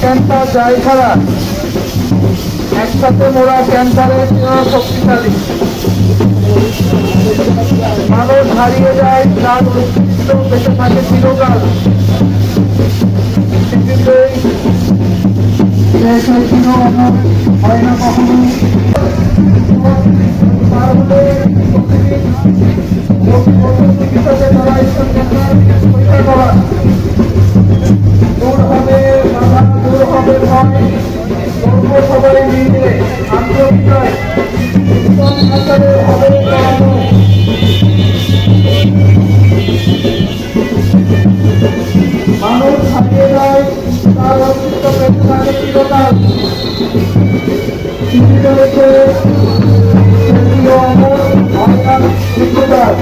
Cancer যায় খারা একসাথে মোরা ক্যান্সারের শক্তিশালী। মানুষ হারিয়ে যায়, তার উৎকৃষ্ট বেঁচে থাকে চিরকাল। পৃথিবীতে হয় না দূর হবে ভয় সবাই মিলে আত্মবিশ্বাস হবে মানুষ হারিয়ে যায় তার অস্তিত্ব বেঁচে থাকে চিরকাল পৃথিবীতে সেটিও অমর মৃত্যুকাল